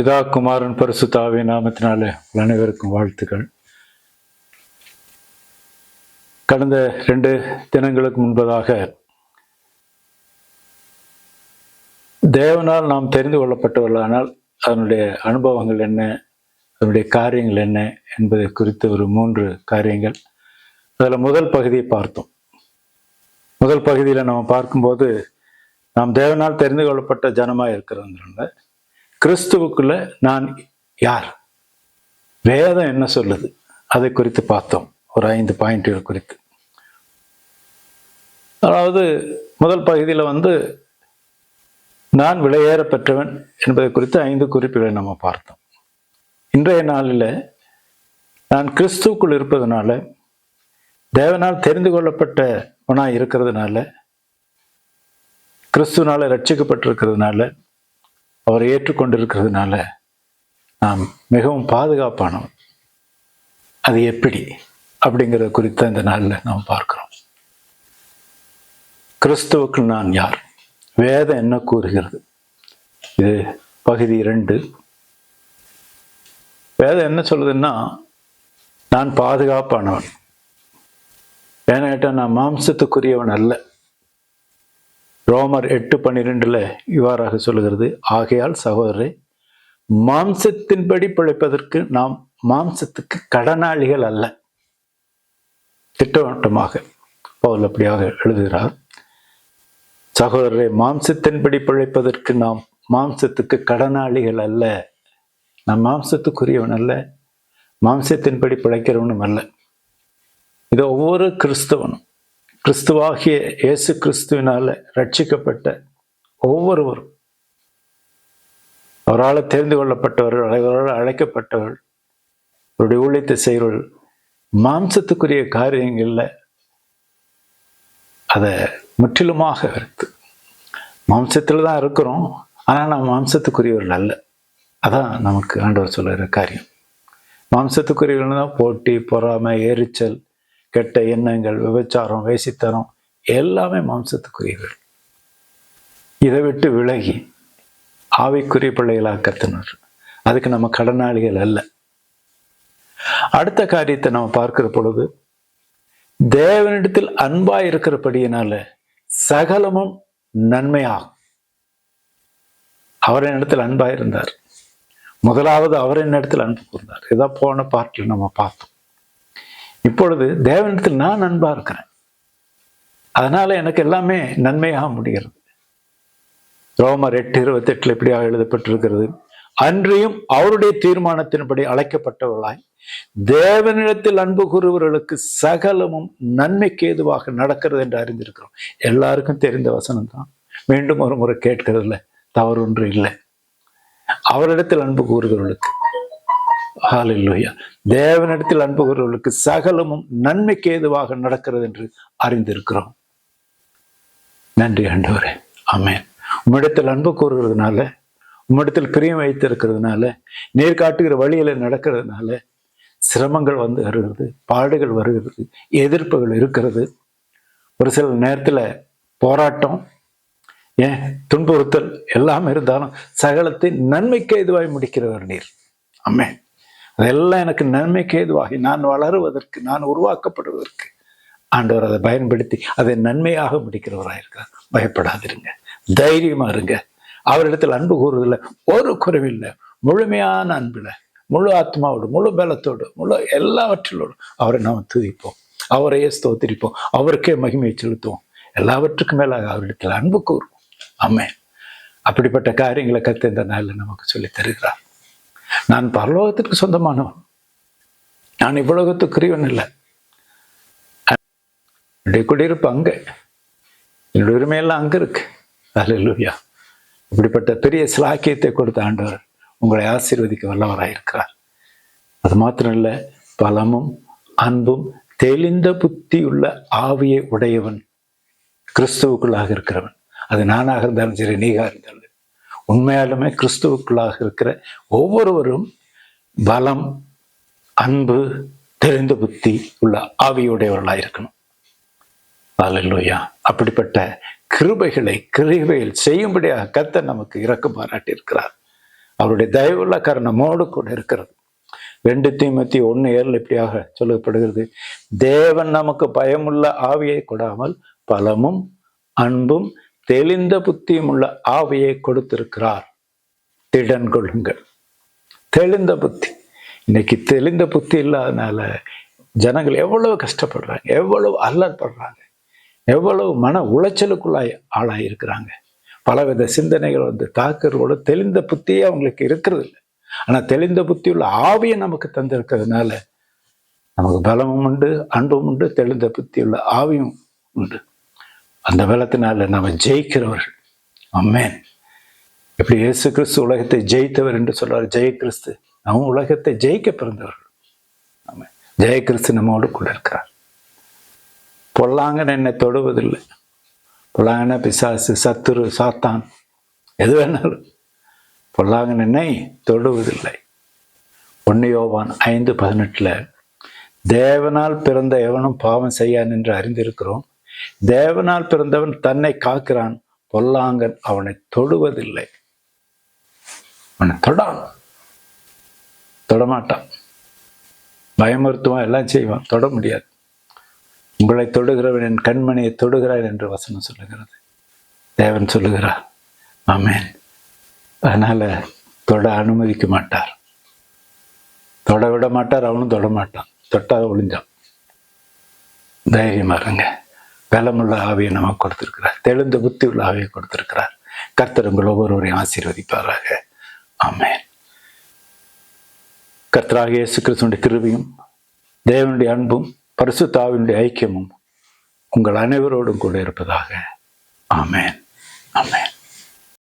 பிதா குமாரன் பரிசுத்தாவிய நாமத்தினாலே நாமத்தினால அனைவருக்கும் வாழ்த்துக்கள். கடந்த ரெண்டு தினங்களுக்கு முன்பதாக தேவனால் நாம் தெரிந்து கொள்ளப்பட்டவர்களானால் அதனுடைய அனுபவங்கள் என்ன அதனுடைய காரியங்கள் என்ன என்பதை குறித்த ஒரு மூன்று காரியங்கள். அதில் முதல் பகுதியை பார்த்தோம். முதல் பகுதியில் நம்ம பார்க்கும்போது நாம் தேவனால் தெரிந்து கொள்ளப்பட்ட ஜனமாக இருக்கிறதுனால கிறிஸ்துவுக்குள்ள நான் யார்? வேதம் என்ன சொல்லுது? அதை குறித்து பார்த்தோம். ஒரு ஐந்து பாயிண்ட்கள் குறித்து. அதாவது முதல் பகுதியில் வந்து நான் விலையேற பெற்றவன் என்பதை குறித்து ஐந்து குறிப்புகளை நம்ம பார்த்தோம். இன்றைய நாளில் நான் கிறிஸ்துவுக்குள் இருப்பதனால தேவனால் தெரிந்து கொள்ளப்பட்டவனாக இருக்கிறதுனால கிறிஸ்துவனால் ரட்சிக்கப்பட்டிருக்கிறதுனால அவரை ஏற்றுக்கொண்டிருக்கிறதுனால நாம் மிகவும் பாதுகாப்பானவன் அது எப்படி அப்படிங்கிறத குறித்த இந்த நாளில் நாம் பார்க்கிறோம். கிறிஸ்துவுக்கு நான் யார்? வேதம் என்ன கூறுகிறது? இது பகுதி இரண்டு. வேதம் என்ன சொல்லுதுன்னா நான் பாதுகாப்பானவன். ஏன்னா கேட்டால் நான் மாம்சத்துக்குரியவன் அல்ல. ரோமர் எட்டு பன்னிரெண்டில் இவ்வாறாக சொல்லுகிறது ஆகையால் சகோதரரே மாம்சத்தின்படி பிழைப்பதற்கு நாம் மாம்சத்துக்கு கடனாளிகள் அல்ல. திட்டவட்டமாக பவுல் அப்படியாக எழுதுகிறார் சகோதரரை மாம்சத்தின்படி பிழைப்பதற்கு நாம் மாம்சத்துக்கு கடனாளிகள் அல்ல. நாம் மாம்சத்துக்குரியவன் அல்ல மாம்சத்தின்படி பிழைக்கிறவனும் அல்ல. இது ஒவ்வொரு கிறிஸ்தவனும் கிறிஸ்துவாகிய இயேசு கிறிஸ்துவினால் ரட்சிக்கப்பட்ட ஒவ்வொருவரும் அவரால் தெரிந்து கொள்ளப்பட்டவர்கள் அவரால் அழைக்கப்பட்டவர்கள் அவருடைய ஊழியத்தை செய்கிறவர்கள் மாம்சத்துக்குரிய காரியங்களில் அதை முற்றிலுமாக இருக்கு மாம்சத்தில் தான் இருக்கிறோம் ஆனால் நாம் மாம்சத்துக்குரியவர்கள் அல்ல. அதான் நமக்கு ஆண்டவர் சொல்லுகிற காரியம். மாம்சத்துக்குரியவர்கள் தான் போட்டி பொறாமை எரிச்சல் கெட்ட எண்ணங்கள் விபச்சாரம் வேசித்தனம் எல்லாமே மாம்சத்துக்குரியவர்கள் இதை விட்டு விலகி ஆவிக்குரிய பிள்ளைகளாக கத்தினர். அதுக்கு நம்ம கடனாளிகள் அல்ல. அடுத்த காரியத்தை நம்ம பார்க்கிற பொழுது தேவனிடத்தில் அன்பா இருக்கிறபடியினால சகலமும் நன்மையாகும். அவர் என்னிடத்தில் அன்பா இருந்தார். முதலாவது அவர் என்னிடத்தில் அன்பு கூர்ந்தார். இதான் போன பார்ட்டில் நம்ம பார்த்தோம். இப்பொழுது தேவனிடத்தில் நான் அன்பாக இருக்கிறேன். அதனால எனக்கு எல்லாமே நன்மையாக முடிகிறது. ரோமர் எட்டு இருபத்தி எட்டுல இப்படியாக எழுதப்பட்டிருக்கிறது. அன்றியும் அவருடைய தீர்மானத்தின்படி அழைக்கப்பட்டவர்களாய் தேவனிடத்தில் அன்பு கூறுவர்களுக்கு சகலமும் நன்மைக்கு ஏதுவாக நடக்கிறது என்று அறிந்திருக்கிறோம். எல்லாருக்கும் தெரிந்த வசனம் தான் மீண்டும் ஒரு முறை கேட்கிறதுல தவறு ஒன்று இல்லை. அவரிடத்தில் அன்பு கூறுகிறவர்களுக்கு ஹாலில்லுயா தேவனிடத்தில் அன்பு கூறுவர்களுக்கு சகலமும் நன்மைக்கு ஏதுவாக நடக்கிறது என்று அறிந்திருக்கிறோம். நன்றி ஆண்டவரே. ஆமேன். உம்மிடத்தில் அன்பு கூறுகிறதுனால உம்மிடத்தில் பிரியம் வைத்திருக்கிறதுனால நீர் காட்டுகிற வழியில நடக்கிறதுனால சிரமங்கள் வந்து வருகிறது பாடுகள் வருகிறது எதிர்ப்புகள் இருக்கிறது. ஒரு சில நேரத்தில் போராட்டம் ஏன் துன்புறுத்தல் எல்லாம் இருந்தாலும் சகலத்தை நன்மைக்கு எதுவாய் முடிக்கிறவர் நீர். அம்மேன் அதெல்லாம் எனக்கு நன்மைக்கு ஏதுவாகி நான் வளருவதற்கு நான் உருவாக்கப்படுவதற்கு ஆண்டவர் அதை பயன்படுத்தி அதை நன்மையாக முடிக்கிறவராக இருக்கார் பயப்படாதிருங்க. தைரியமா இருங்க. அவரிடத்தில் அன்பு கூறுவதில்ல. ஒரு குறைவில்லை. முழுமையான அன்பில் முழு ஆத்மாவோடு முழு பலத்தோடு முழு எல்லாவற்றிலோடு அவரை நாம் துதிப்போம். அவரையே ஸ்தோத்திரிப்போம். அவருக்கே மகிமையை செலுத்துவோம். எல்லாவற்றுக்கும் மேலாக அவரிடத்தில் அன்பு கூறுவோம். அம்மே அப்படிப்பட்ட காரியங்களை கற்று இந்த நாளில் நமக்கு சொல்லி தருகிறார் நான் பரலோகத்திற்கு சொந்தமானவன். நான் இவ்வுலகத்துக்குரியவன் இல்லை என்னுடைய குடியிருப்பு அங்கே. என்னுடைய உரிமையெல்லாம் அங்கே இருக்கு. அல்லா இப்படிப்பட்ட பெரிய சிலாக்கியத்தை கொடுத்த ஆண்டவர் உங்களை ஆசீர்வதிக்க வல்லவராயிருக்கிறார் அது மாத்திரம் இல்லை பலமும் அன்பும் தெளிந்த புத்தி உள்ள ஆவியை உடையவன் கிறிஸ்துவுக்குள்ளாக இருக்கிறவன். அது நானாக இருந்தாலும் சரி நீகா இருந்தாலும் உண்மையாலுமே கிறிஸ்துவுக்குள்ளாக இருக்கிற ஒவ்வொருவரும் பலம் அன்பு தெரிந்த புத்தி உள்ள ஆவியுடையவர்களாக இருக்கணும். அல்லா அப்படிப்பட்ட கிருபைகளை கிருபையில் செய்யும்படியாக கத்த நமக்கு இறக்க பாராட்டி இருக்கிறார் அவருடைய தயவுள்ள கருணமோடு கூட இருக்கிறது. ரெண்டு தீமத்தி ஒன்று ஏழு இப்படியாக சொல்லப்படுகிறது. தேவன் நமக்கு பயமுள்ள ஆவியை கொடாமல் பலமும் அன்பும் தெளிந்த புத்தியும் உள்ள ஆவியை கொடுத்திருக்கிறார். திடன் கொள்ளுங்கள். தெளிந்த புத்தி. இன்னைக்கு தெளிந்த புத்தி இல்லாதனால ஜனங்கள் எவ்வளவு கஷ்டப்படுறாங்க எவ்வளவு அல்லற்படுறாங்க எவ்வளவு மன உளைச்சலுக்குள்ளாய் ஆளாய் இருக்கிறாங்க பலவித சிந்தனைகள் வந்து தாக்குறதோட தெளிந்த புத்தியே அவங்களுக்கு இருக்கிறது இல்லை ஆனால் தெளிந்த புத்தி உள்ள ஆவியை நமக்கு தந்திருக்கிறதுனால நமக்கு பலமும் உண்டு அன்பும் உண்டு தெளிந்த புத்தி உள்ள ஆவியும் உண்டு. அந்த பலத்தினால நாம் ஜெயிக்கிறவர்கள். அம்மேன் எப்படி இயேசு கிறிஸ்து உலகத்தை ஜெயித்தவர் என்று சொல்றார் ஜெய கிறிஸ்து. நம்ம உலகத்தை ஜெயிக்க பிறந்தவர்கள். ஆமாம் ஜெய கிறிஸ்து நம்மோடு கூட இருக்கிறார். பொல்லாங்கன் என்னை தொடுவதில்லை. பொல்லாங்கன பிசாசு சத்துரு சாத்தான் எது வேணாலும். பொல்லாங்கன் என்னை தொடுவதில்லை. ஒன்னியோவான் ஐந்து பதினெட்டில் தேவனால் பிறந்த எவனும் பாவம் செய்யான் என்று அறிந்திருக்கிறோம். தேவனால் பிறந்தவன் தன்னை காக்கிறான் பொல்லாங்கன் அவனை தொடுவதில்லை. அவனை தொடான். தொடமாட்டான். பயமுறுத்துவான் எல்லாம் செய்வான். தொட முடியாது. உங்களை தொடுகிறவன் என் கண்மணியை தொடுகிறாய் என்று வசனம் சொல்லுகிறது. தேவன் சொல்லுகிறார் ஆமேன். அதனால தொட அனுமதிக்க மாட்டார். தொட விட மாட்டார் அவனும் தொட மாட்டான். தொட்டா ஒளிஞ்சான். தைரியமா இருங்க. பலமுள்ள ஆவியை நமக்கு கொடுத்திருக்கிறார். தெளிந்த புத்தி உள்ள ஆவியை கொடுத்திருக்கிறார். கர்த்தர் உங்கள் ஒவ்வொருவரையும் ஆசீர்வதிப்பாராக. ஆமேன். கர்த்தராக இயேசு கிறிஸ்துடைய கிருவியும் தேவனுடைய அன்பும் பரிசுத்தாவினுடைய ஐக்கியமும் உங்கள் அனைவரோடும் கூட இருப்பதாக. ஆமேன். ஆமேன்.